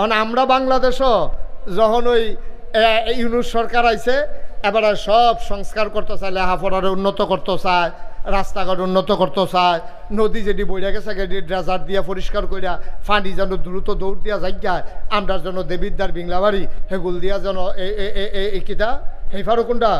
কারণ আমরা বাংলাদেশও যখন ওই ইউনুস সরকার আইছে, এবারে সব সংস্কার করতে চায়, লেখাপড়ার উন্নত করতে চায়, রাস্তাঘাট উন্নত করতে চায়, নদী যেটি বইয়া গেছে, গেটি ড্রেজার দিয়া পরিষ্কার করিয়া ফানি যেন দ্রুত দৌড় দিয়া যাইয়া আমরা যেন দেবিদ্দার বিংলাবাড়ি, হেগুল দিয়া যেন এই কিতা? এই ফারুকুন্ডা?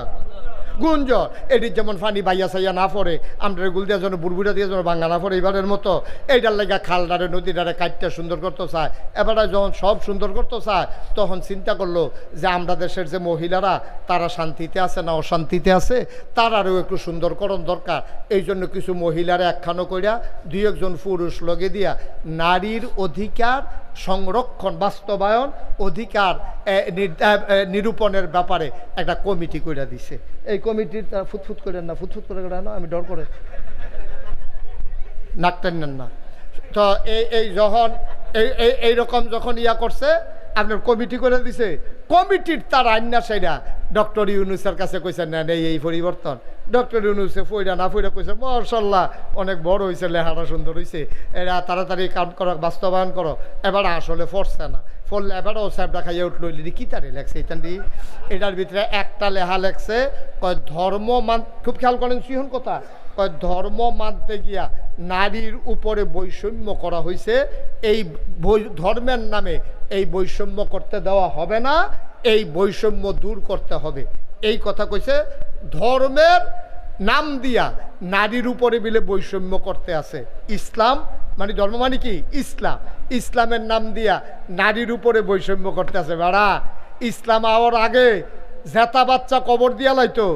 গুঞ্জ এটির যেমন ফানি বাইয়া সাইয়া না পড়ে আমরা গুল দিয়ে যেন বুড়বুড়া দিয়ে যেন বাঙ্গা না পড়ে এবারের মতো। এইটার লেগে খালডারে নদীটারে কাটতে সুন্দর করতে চায়। এবারে যখন সব সুন্দর করতে চায়, তখন চিন্তা করল যে আমরা দেশের যে মহিলারা, তারা শান্তিতে আছে না অশান্তিতে আছে? তারারও একটু সুন্দরকরণ দরকার। এই জন্য কিছু মহিলারা একখানো করিয়া দুই একজন পুরুষ লগে দিয়া নারীর অধিকার সংরক্ষণ, বাস্তবায়ন অধিকার নিরূপণের ব্যাপারে একটা কমিটি করে দিছে। এই কমিটির তারা ফুটফুট করেন না, ফুটফুট করে না, আমি ডর করে। নাক টানেন না। তো এই এই যখন, এই এই এইরকম যখন ইয়া করছে, আপনার কমিটি করে দিছে, কমিটির তার আইনা সেরা ডক্টর ইউনুসের কাছে কইছে, না এই পরিবর্তন। ডক্টর ইউনুসে ফইরা না ফইরা কইছে মার্শাল্লাহ অনেক বড় হয়েছে লেখাটা সুন্দর হয়েছে এরা তাড়াতাড়ি কাম করো, বাস্তবায়ন করো। এবার আসলে ফরছে না। ফললে এবারও স্যাপটা খাইয়া উঠল ইলি কি তারে লেখছে দিয়ে এটার ভিতরে একটা লেখা লেখছে, কয় ধর্ম মান খুব খেয়াল করেন সিহন কথা, কয় ধর্ম মানতে গিয়া নারীর উপরে বৈষম্য করা হয়েছে এই ধর্মের নামে এই বৈষম্য করতে দেওয়া হবে না, এই বৈষম্য দূর করতে হবে। এই কথা কইছে, ধর্মের নাম দিয়া নারীর উপরে বিলে বৈষম্য করতে আছে। ইসলাম মানে ধর্ম মানে কি? ইসলাম। ইসলামের নাম দিয়া নারীর উপরে বৈষম্য করতে আছে, বেড়া। ইসলাম আওয়ার আগে জেতা বাচ্চা কবর দিয়া লাইতো।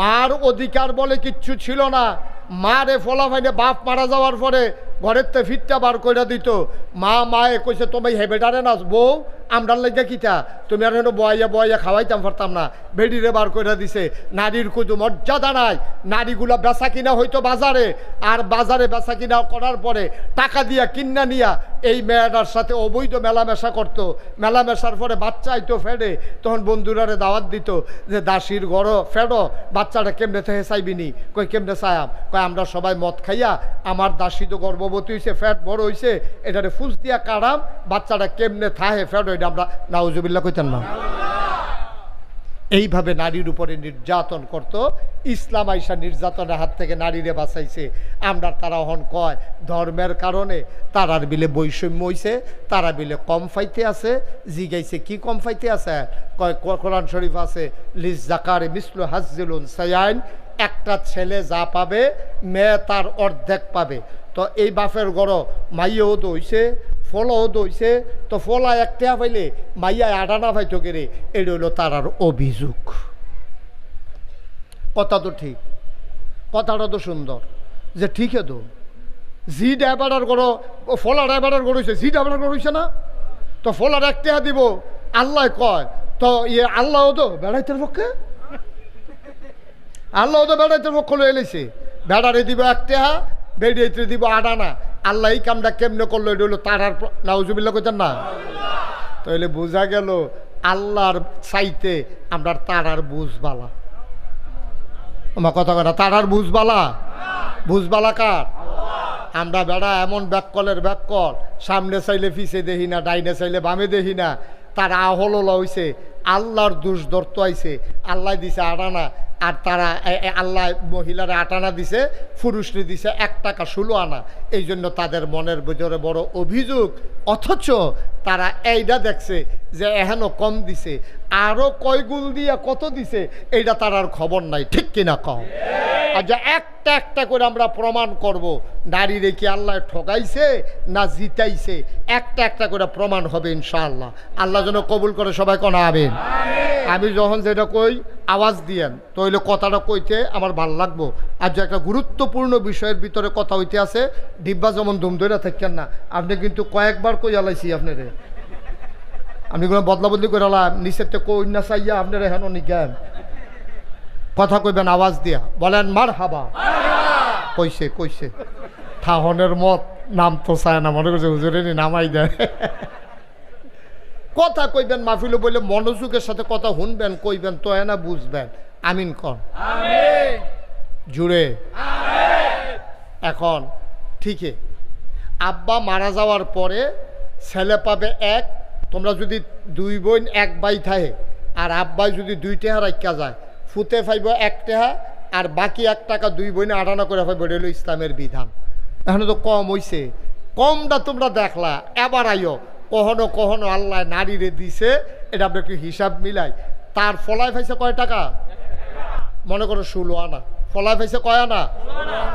মার অধিকার বলে কিচ্ছু ছিল না। মারে ফলাফাইনে বাপ মারা যাওয়ার পরে ঘরের তে ফিটটা বার করে দিত। মা, মায়ে কইছে, তুমি হেবেটারে নাচ, বউ, আমরার লাগে কিটা? তুমি আর হেন বয়াইয়া বয়াইয়া খাওয়াইতাম পারতাম না। বেডিরে বার করে দিছে, নারীর কুদু মর্যাদা নাই। নারীগুলা বেচা কিনা হইতো বাজারে। আর বাজারে বেচা কিনা করার পরে টাকা দিয়া কিন্না নিয়া এই মেয়েটার সাথে অবৈধ মেলামেশা করতো। মেলামেশার পরে বাচ্চা আইতো ফেডে। তখন বন্ধুরারে দাওয়াত দিত যে, দাসির গড় ফেডো, বাচ্চাটা কেমনে থেকে চাইবিনি কই কেমনে চায়াম কয়, আমরা সবাই মদ খাইয়া, আমার দাসী তো গর্ভবতী হয়েছে ফ্যাট বড় হয়েছে এটারে ফুস দিয়া কাড়াম, বাচ্চাটা কেমনে থাহে, ফ্যাট এটা আমরা নাউজুবিল্লা কইতেন না। এইভাবে নারীর উপরে নির্যাতন করত, ইসলাম আইসা নির্যাতনের হাত থেকে নারীরে বাঁচাইছে। আমরা তারা হন কয়, ধর্মের কারণে তারার বিলে বৈষম্য হইছে, তারা বিলে কম ফাইতে আছে, জিগাইছে কি কম ফাইতে আছে? কয় কোরআন শরীফ আছে, লিজ জাকার মিসলু হাজিলুন সায়াইন, একটা ছেলে যা পাবে, মেয়ে তার অর্ধেক পাবে। তো এই বাপের গড় মাইয়েও দইছে, ফলও দইছে, তো ফলা একটা পাইলে মাইয়া আডানা পাইতো কেরে এটা হইল তার আর অভিযোগ। কথা তো ঠিক। কথাটা তো সুন্দর। যে ঠিক তো। জি ড্রাইভারের গড় ফলা ড্রাইভারের গড় হইছে, জি ড্রাইভারের গড় হইছে না? তো ফলার একটা দিব, আল্লাহ কয়, তো ইয়ে আল্লাহও তো বেড়াইতের পক্ষে? আল্লাহ তো বেড়াইতে পক্ষ লয়ে এলেছে বেড়ারে দিব একটা বেড়াইতে দিব আডানা আল্লাহ এই কামটা কেমনে করল? এটা হলো তারার নাউজুবিল্লা কইতেন না? তাহলে বোঝা গেল, আল্লাহর চাইতে আমরা তারার বুঝবালা। আমার কথা কথা তারার বুঝবালা? বুঝবালা কার? আমরা বেড়া এমন ব্যাককলের ব্যাককল, সামনে চাইলে পিছে দেখি না, ডাইনে চাইলে বামে দেখি না। তার আহল হইছে, আল্লাহর দুষ ধরত আইছে, আল্লাহ দিছে আটানা আর তারা আল্লাহ মহিলারা আটানা দিছে, পুরুষরে দিছে এক টাকা ষোলো আনা। এই জন্য তাদের মনের ভিতরে বড় অভিযোগ। অথচ তারা এইটা দেখছে যে এহেন কম দিছে। আরও কয় গুল দিয়া কত দিছে এইটা তার আর খবর নাই। ঠিক কিনা কম আর যে একটা একটা করে আমরা প্রমাণ করব নারী রেখে আল্লাহ ঠকাইছে না জিতাইছে? একটা একটা করে প্রমাণ হবে ইনশাআল্লাহ। আল্লাহ যেন কবুল করে সবাই কোনা আবেন আমি যখন যেটা কই আওয়াজ দিয়েন। তো হইলে কথাটা কইতে আমার ভালো লাগবো। আর যে একটা গুরুত্বপূর্ণ বিষয়ের ভিতরে কথা হইতে আছে, ডিব্বা যেমন দুম ধরে থাকেন না। আপনি কিন্তু কয়েকবার কই আলাইছি আপনারে। আপনি কোনো বদলা বদলি করে আলাম নিচের তো কই না চাইয়া আপনারা হেন নিজ্ঞান কথা কইবেন, আওয়াজ দিয়া। বলেন মার হাবা কইছে কইছে। থাহনের মত নাম তো চায় না, মনে করছে হুজুরে নি নামাই দেয় কথা কইবেন মাহফিলে বলে মনোযোগের সাথে কথা শুনবেন কইবেন তো না বুঝবেন। আমিন কন। জুড়ে। এখন ঠিকই। আব্বা মারা যাওয়ার পরে ছেলে পাবে এক তোমরা যদি দুই বোন এক বাই থাকে আর আব্বাই যদি দুই টেহা রাখা যায় ফুতে ফাইব এক টেহা আর বাকি এক টাকা দুই বোনে আটানা করে ফাইব এটা হলো ইসলামের বিধান। এখন তো কম হইছে। কমটা তোমরা দেখলা এবার আইও কখনো কখনো আল্লাহ নারীরে দিছে, এটা আমরা একটু হিসাব মিলাই। তার ফলায় ফাইছে কয় টাকা? মনে করো ষোলো আনা। ফলায় ফাইছে কয় আনা?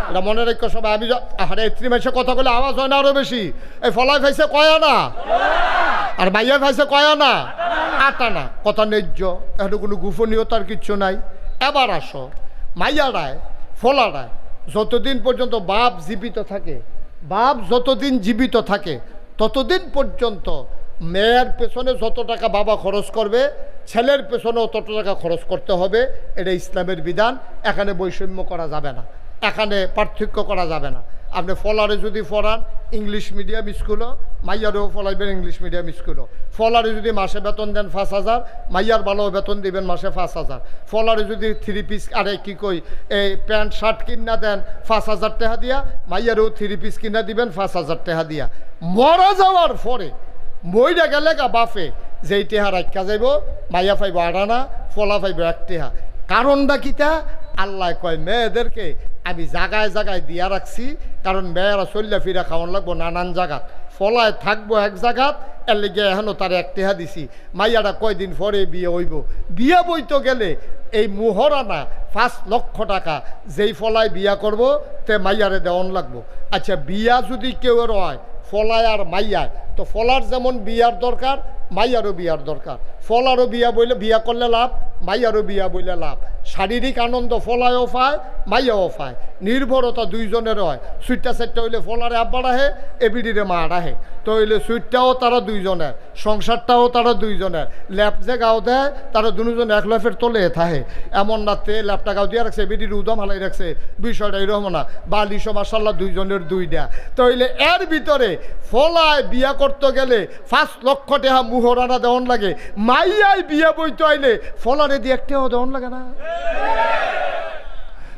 এটা মনে রেখো সবাই, আমি আরে এত্রি মাসে কথা বলে আওয়াজ হয় না আরও বেশি। এই ফলায় ফাইছে কয় আনা? আর মাইয়া ফাইছে কয় আনা? আট আনা। কথা ন্যায্য। এটা কোনো গোপনীয়তার কিচ্ছু নাই। এবার আসো। মাইয়ারায় ফলারায় যতদিন পর্যন্ত বাপ জীবিত থাকে, বাপ যতদিন জীবিত থাকে ততদিন পর্যন্ত মেয়ের পেছনে যত টাকা বাবা খরচ করবে, ছেলের পেছনে অত টাকা খরচ করতে হবে, এটা ইসলামের বিধান, এখানে বৈষম্য করা যাবে না, এখানে পার্থক্য করা যাবে না। আপনি ফলারে যদি পড়ান ইংলিশ মিডিয়াম স্কুলও মাইয়ারেও ফলাইবেন ইংলিশ মিডিয়াম স্কুলও ফলারে যদি মাসে বেতন দেন পাঁচ হাজার, মাইয়ার ভালো বেতন দিবেন মাসে পাঁচ হাজার। ফলারে যদি থ্রি পিস আরে কি কই এই প্যান্ট, শার্ট কিনা দেন পাঁচ হাজার টাকা দিয়া, মাইয়ারেও থ্রি পিস কিনা দিবেন পাঁচ হাজার টাকা দিয়া। মরা যাওয়ার পরে মইরা গেলে গা বাফে যেই টেহা রাখা যাইব, মাইয়া পাইব আড়ানা, ফলা পাইব এক টেহা। কারণটা কিতা? আল্লাহ কয়, মেয়েদেরকে আমি জাগায় জাগায় দিয়া রাখছি, কারণ মেয়েরা চল্লা ফিরা খাওয়ান লাগবো নানান জায়গাত ফলায় থাকব এক জায়গাত এর লেগে এখনও তার এক টেহা দিছি। মাইয়াটা কয়দিন পরে বিয়ে হইব। বিয়ে বইতে গেলে এই মোহরানা পাঁচ লক্ষ টাকা, যেই ফলায় বিয়া করব, তে মাইয়ারে দেওয়ান লাগবো। আচ্ছা বিয়া যদি কেউ রয়, ফলায় আর মাইয়ায় তো ফলার যেমন বিয়ার দরকার, মাইয়ারও বিয়ার দরকার। ফলারও বিয়া বইলে বিয়া করলে লাভ, মাইয়ারও বিয়া বইলে লাভ। শারীরিক আনন্দ ফলায়ও পায়, মাইয়াও পায়। নির্ভরতা দুইজনের হয়। সুইটটা সেটটা হইলে ফলারে আব্বার আহে এবিডিরে মা আহে তো হইলে সুইটটাও তারা দুইজনের, সংসারটাও তারা দুইজনের। ল্যাপ যে গাও দেয়, তারা দুজন এক ল্যাপের তোলে থাহে এমন না তে ল্যাপটা গাও দিয়ে রাখছে, এবিডির উদম হালাই রাখছে। বিষয়টা এরকম না। বালিশো মাসাল্লাহ দুইজনের দুইটা। তো হইলে এর ভিতরে ফলায় বিয়া করতে গেলে পাঁচ লক্ষ টাকা মুহরানা দেওয়ান লাগে। মাইয়াই বিয়া বইতে আইলে ফলারে দিয়ে একটাও দেওয়ান লাগে না।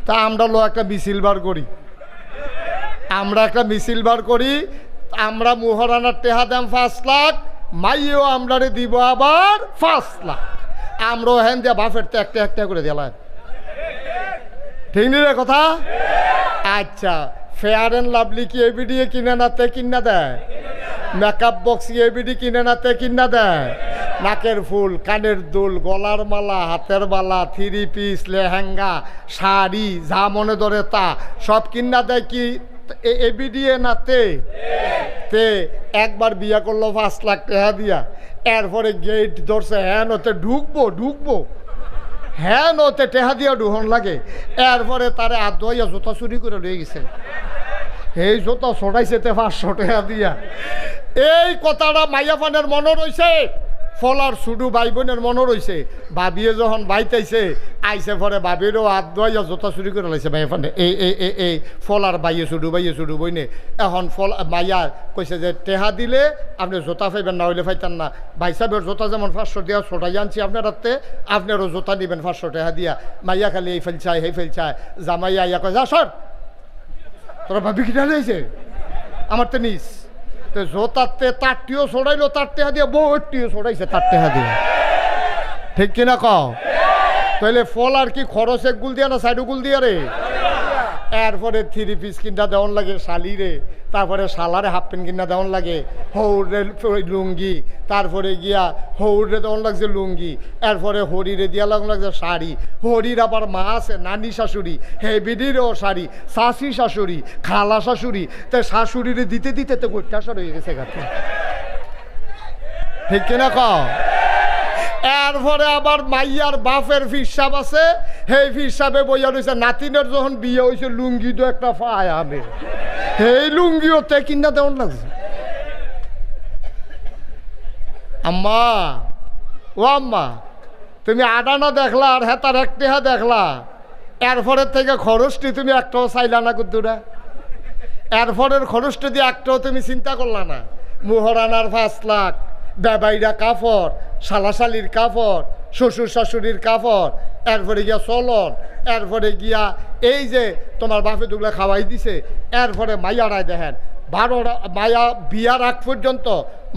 তা আমরা লো একটা মিছিল বার করি। আমরা একটা মিছিল বার করি, আমরা মুহরানার টেহা দাম পাঁচ লাখ, মাইয়েও আমরারে দিব আবার পাঁচ লাখ। আমরাও হ্যান দিয়া বাফের তো একটা একটা করে দিলাম। ঠিক নি রে কথা? আচ্ছা ফেয়ার অ্যান্ড লাভলি কি এবিডি কিনে না তে কিনা দেয়? মেকআপ বক্স এবিডি কিনে না, তে কিনা দেয়। নাকের ফুল, কানের দুল, গলার মালা, হাতের মালা থ্রি পিস, লেহেঙ্গা, শাড়ি, যা মনে ধরে তা, সব কিনা দেয় কি? এবিডি না তে? তে, একবার বিয়া করল পাঁচ লাখ টাকা দিয়া। এরপরে গেট ধরছে হ্যাঁ ওতে ঢুকবো ঢুকবো। হ্যাঁ নতে টেহা দিয়া ডুহন লাগে। এরপরে তারে ধোয়াইয়া জোতা চুরি করে রয়ে গেছে। এই জোতা ছড়াইছে তে পাঁচশো টাকা দিয়া। এই কথাটা মাইয়া ফানের মনে রয়েছে ফলার সুডু ভাই বোনের মনে রয়েছে ভাবিয়ে যখন বাইতাইছে আইসে পরে ভাবিরও হাত ধোয়াইয়া জোতা চুরি করে লাইছে মাইয়া ফানে এই এই এই এই, ফলার বাইয়ে সুডু বাইয়ে সুডু বইনে। এখন ফল, মাইয়া কইছে যে, টেহা দিলে আপনি জোতা পাইবেন, না হইলে পাইতেন না। ভাই সাহেবের জোতা যেমন পাঁচশো দিয়া ছোটাই আনছি আপনার হাতে, আপনারও জোতা নেবেন পাঁচশো টাকা দিয়া। মাইয়া খালি এই ফেল চায় এই ফেল চায় জামাইয়া ইয়া কয়, যা সর। তোরা ভাবি কিনা লইছে? আমার তো নিস। তো জো তাতে তারটিও ছড়াইলো তারতে হা দিয়ে বউটিও ছড়াইছে তারতে হা দিয়ে। ঠিক কিনা কও? তাহলে ফল আর কি খরচ গুল দিয়া না সাইডু গুল দিয়া রে? এরপরে থ্রি পিস কিনা দেওয়ান লাগে শালিরে তারপরে শালারে হাফ প্যান্ট কিনা দেওয়ান লাগে, হৌরে লুঙ্গি। তারপরে গিয়া হৌরে দেওয়ান লাগছে লুঙ্গি। এরপরে হরিরে দিয়া লাগান লাগছে শাড়ি। হরির আবার মা আছে, নানি শাশুড়ি। হেবিডিরও শাড়ি শাশি শাশুড়ি, খালা শাশুড়ি। তাই শাশুড়িরে দিতে দিতে তো গোটাশার হয়ে গেছে গাছে ঠিক কিনা কও? এরপরে আবার মাইয়ার বাপের ফিসাব আছে। সেই ফিসাবে বইয়া রয়েছে নাতিনের যখন বিয়ে হয়েছে, লুঙ্গি তো একটা পায় আমি। সেই লুঙ্গিও তে কিনা দেওয়ান লাগছে। আম্মা, ও আম্মা, তুমি আডানা দেখলা আর হেতার একটিহা দেখলা? এরপরের থেকে খরচটি তুমি একটাও চাইলা না কুদ্দুরা। এরপরের খরচটি দিয়ে একটাও তুমি চিন্তা করলা না। মুহরানার পাঁচ লাখ বেবাইরা কাপড় শালাশালির কাপড় শ্বশুর শাশুড়ির কাপড় এরপরে গিয়া চলন, এরপরে গিয়া এই যে তোমার বাপে দুগুলা খাওয়াই দিছে, এরপরে মাইয়ারায় দেখেন বারোটা মায়া বিয়ার আগ পর্যন্ত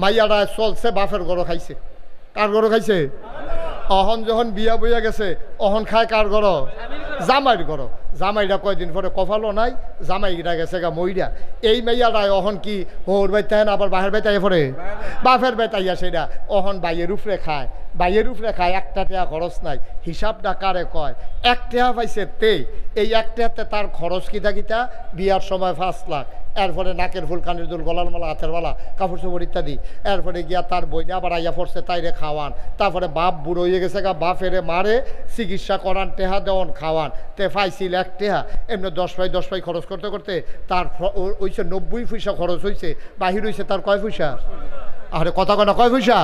মাইয়ারা চলছে বাপের গরো খাইছে। কার গরো খাইছে? অহন যখন বিয়া বইয়া গেছে, অহন খায় কার গরো? জামাইর গরো। জামাইটা কয়দিন পরে কফালো নাই জামাইটা গেছে গা মইরা। এই মেয়াটাই অহন কি হোর বাইতে না আবার বাহের বাইতে পরে বাফের বাপের বেতাইয়া সেটা। অহন বাইয়ের উপরে খায়। বাইয়ের উপরে খায়, একটা টেয়া খরচ নাই। হিসাবটা কারে কয়? এক টেয়া পাইছে তে। এই এক টেয়াতে তার খরচ কিতা কিতা? বিয়ার সময় পাঁচ লাখ। এরপরে নাকের ফুল কানের দুল, গলার মালা, হাতের মালা, কাপড় চোপড় ইত্যাদি। এরপরে গিয়া তার বইনা আবার আইয়া পড়ছে, তাইরে খাওয়ান। তারপরে বাপ বুড়ো হয়ে গেছে গা, বাপেরে মারে, চিকিৎসা করান, টেহা দেওয়ান, খাওয়ান। তে ফাইছিল এক টেহা এমনি দশ পাই দশ পাই খরচ করতে করতে তার ওইসে নব্বই পয়সা খরচ হয়েছে বাহির হয়েছে তার কয় পয়সা? আরে কথা না, কয় পয়সা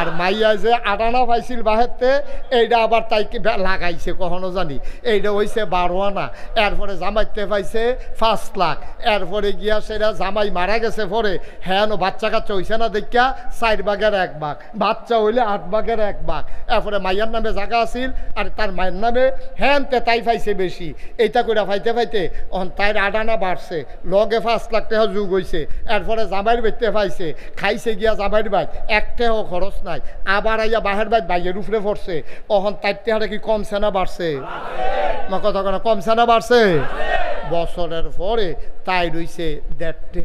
আর মাইয়া যে আটানা পাইছিল বাহেরতে এইটা আবার তাই লাগাইছে, কখনো জানি। এইটা হইছে বারো আনা এরপরে জামাইতে পাইছে পাঁচ লাখ। এরপরে গিয়া সেটা জামাই মারা গেছে পরে হ্যাঁ বাচ্চা কাচ্চা হইছে না দেখিয়া চার বাগের এক বাঘ, বাচ্চা হইলে আট বাগের এক বাঘ। এরপরে মাইয়ার নামে জায়গা আছিল, আর তার মায়ের নামে হ্যান তে তাই পাইছে বেশি। এইটা করে ফাইতে ফাইতে অন তাইর আডানা বাড়ছে। লগে পাঁচ লাখ টাকা যুগ হইছে, এরপরে জামাইর বেচতে পাইছে। খাইছে গিয়া জামাইর ভাই একটাও খরচ নাই। আবার আইয়া বাহের বাইক বাইয়ের উপরে পড়ছে। অহন তাইতে হারে কি কমছে না বাড়ছে? মা কথা কেন কমছে না বাড়ছে? বছরের পরে তাই রইছে দেড়টে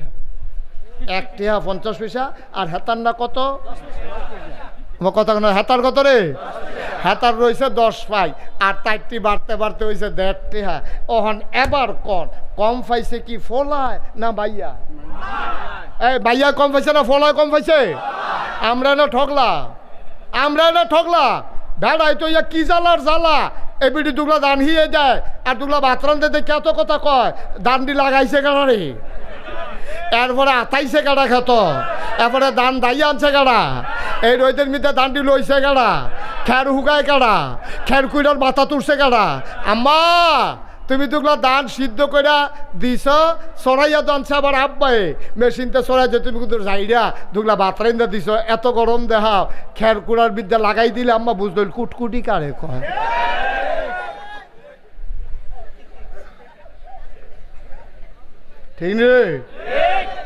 একটে হা পঞ্চাশ পয়সা, আর হেতার না কত? আমার কথা কেন হেতার কত রে? হেতার রয়েছে দশ পাই আর তাইরটি বাড়তে বাড়তে হয়েছে দেড় টেহা ওহন এবার কন? কম পাইছে কি ফলায় না বাইয়া এই বাইয়া কম পাইছে না ফলায় কম পাইছে? আমরা না ঠকলা আমরা না ঠকলা ভেড়াই তো ইয়া কি জ্বালার জ্বালা? এবিডি দুগলা দান হিয়ে যায়। আর দুগলা বাতরান দে দেখে এত কথা কয়, দান্ডি লাগাইছে কেন রে? এরপরে আতাইছে গাড়া খেত? এরপরে দান দাই আনছে গাড়া এই রইদের মধ্যে দানটি লইছে গাড়া খের হুগায় গাড়া খের কুইরার মাথা তুলছে গাড়া আম্মা তুমি দুগুলা দান সিদ্ধ কইরা দিছ সরাইয়া দানছে আবার আব্বাই মেশিনতে সরাই যে তুমি কিন্তু যাইরা দুগুলা বাতরাইন্দা দিছ এত গরম দেখাও। খের কুড়ার বিদ্যা লাগাই দিলে আম্মা বুঝলো কুটকুটি কারে কয়। ঠিক রে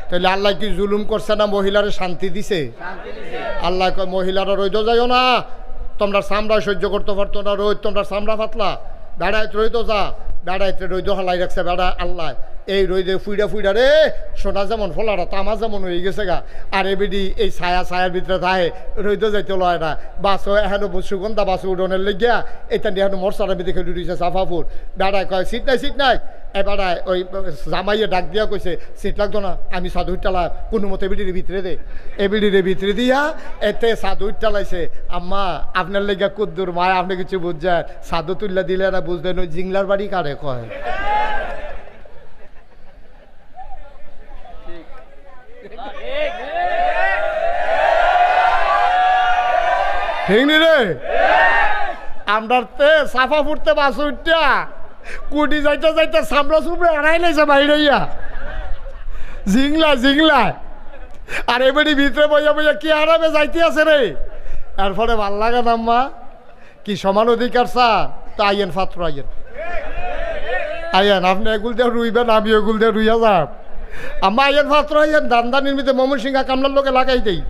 তাহলে আল্লাহ কি জুলুম করছে না মহিলারে শান্তি দিছে? আল্লাহ কয় মহিলারা রইদ যাইও না তোমরা সামরা সহ্য করতে পারতো না রোদ তোমরা সামরা পাতলা। বেড়াইতে রইদ যা, বেড়াইতে রইদ হালাই রাখছে, বেড়া আল্লাহ। এই রইদে ফুইডা ফুইডা রে, সোনা যেমন ফলাটা তামা যেমন হয়ে গেছে গা। আর এবিডি এই ছায়া, ছায়ার ভিতরে থাকে রইদ যাইতে লয় না। বাস এখানে সুগন্ধা, বাস উডনের লেগিয়া, এটা নিয়ে এখন মরসারের ভিতরে খেলে উঠেছে সাফাপুর বেড়ায় কয়, সিট নাই সিট নাই। এবারে ওই জামাইয়ে ডাক দিয়া কইছে সিট লাগতো না আমি সাধু টালা কোনো মতে এবিডির ভিতরে দে এবিডির ভিতরে দিয়া এতে সাধু টালাইছে আম্মা আপনার লেগে কুদ্দুর মায় আপনি কিছু বুঝছেন সাধু তুল্লা দিলে না বুঝবেন ওই জিংলার বাড়ি কারে কয় নি রে তে সাফা ফুটতে বাস উঠটা কুটি যাইতে যাইতে সামলা সুমড়ে আড়াই লাইছে বাইরে ইয়া। জিংলা জিংলা। আর এবারে ভিতরে বইয়া বইয়া কি আরামে যাইতে আছে রে এরপরে ভালো লাগে না আম্মা। কি সমান অধিকার চা। তা আইয়েন ফাত্র আইয়েন। আইয়েন, আপনি এগুল দিয়ে রুইবেন আমি এগুল দিয়ে রুইয়া যাব আম্মা, আইয়েন ফাত্র আইয়েন দান্দা নির্মিত মমন সিংহা কামলার লোকে লাগাই দেই।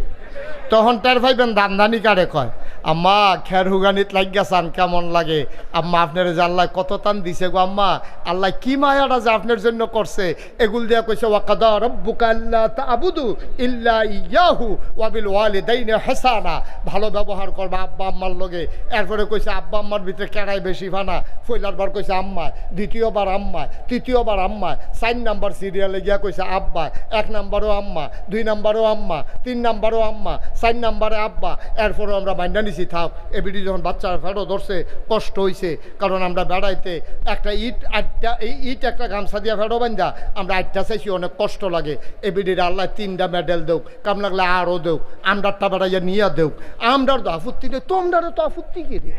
তখন টের পাইবেন, দান্দানি কারে কয়। আম্মা, খের হুগানিত লাগিয়া চান, কেমন লাগে? আম্মা, আপনার যে আল্লাহ কত টান দিছে গো আম্মা। আল্লাহ কি মায়াটা যে আপনার জন্য করছে? এগুল দিয়া কইছে, ওয়াকাদা রব্বুকা আল্লাহ তাবুদু ইল্লা ইয়াহু ওয়াবিল ওয়ালিদাইনি হাসানা। ভালো ব্যবহার করবা আব্বা আম্মার লগে। এরপরে কইছে, আব্বা আম্মার ভিতরে কেড়াই বেশি ফানা। ফইলার বার কইছে, আম্মা, দ্বিতীয়বার আম্মা, তৃতীয়বার আম্মা। চার নাম্বার সিরিয়ালে গিয়া কইছে, আব্বা, এক নাম্বারও আম্মা, দুই নাম্বারও আম্মা, তিন নাম্বারও আম্মা, চার নাম্বারে আব্বা। এরপরও আমরা বাইন্দা নিছি থাক, এবিডি যখন বাচ্চার ফেরো ধরছে, কষ্ট হইছে, কারণ আমরা বেড়াইতে একটা ইট, আটটা, এই ইট একটা গামছা দিয়া ফেরো বান্ধা, আমরা আটটা চাইছি, অনেক কষ্ট লাগে। এবিডির আল্লাহ তিনটা মেডেল দেও কাম লাগলে আরও দেও আমরারটা বেড়াইয়া নিয়ে দেও আমরার তো আপত্তি নেই, তোমরারও তো আপত্তি কি রে?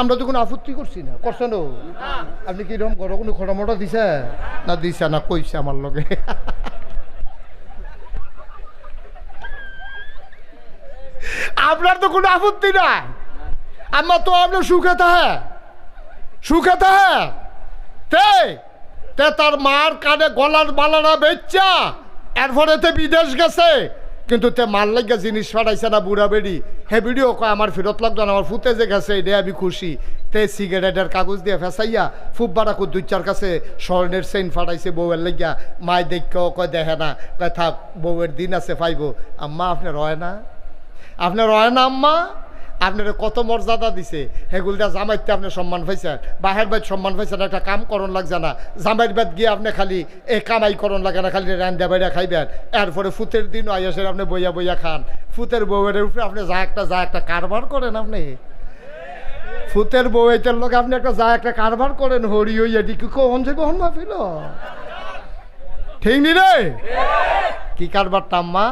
আমরা তো কোনো আপত্তি করছি না, করছে না? আপনি কি রকম ঘর কোনো খড়মটা দিছে? না দিছে না, কইছে আমার লগে। আপনার তো কোনো আপত্তি নাই। আমার তো আপনার সুখে থাকে। সুখে থাকে। তে তে তার মার কানে গলার মালানা বেচ্চা এরপরে তে বিদেশ গেছে। কিন্তু তে মার লাগিয়া জিনিস ফাটাইছে না বুড়া বেড়ি। হে ভিডিও কয়, আমার ফেরত লাগতো না, আমার ফুতে যে গেছে এটা আমি খুশি। তে সিগারেটের কাগজ দিয়ে ফেসাইয়া ফুব বাড়াকু দুই চার কাছে স্বর্ণের চেইন ফাটাইছে বউয়ের লাগিয়া মায় দেখ কয়, দেখে না। কয় থাক, বউয়ের দিন আছে, পাইব। আম্মা আপনার রয় না? আপনার রয় না আম্মা আপনার কত মর্যাদা দিছে। হেগুলটা জামাইতে আপনি সম্মান পাইছেন বাহের বাইর সম্মান পাইছেন একটা কাম করণ লাগছে না। জামাইয়ের বাদ গিয়ে আপনি খালি এ কামাই করণ লাগে না খালি রান্দা বাইরা খাইবেন। এরপরে ফুতের দিন আইসেন আপনি বইয়া বইয়া খান। ফুতের বউয়ের উপরে আপনি যা একটা যা একটা কারবার করেন আপনি। ফুতের বউ এইটার লোক আপনি একটা যা একটা কারবার করেন হরি হই এটি কি কখন যে কখন ভাবিল ঠিক নি রে? কি কারবার টাম্মা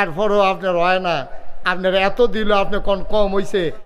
এরপরও আপনার হয় না। আপনার এত দিল আপনি কোন কম হইছে।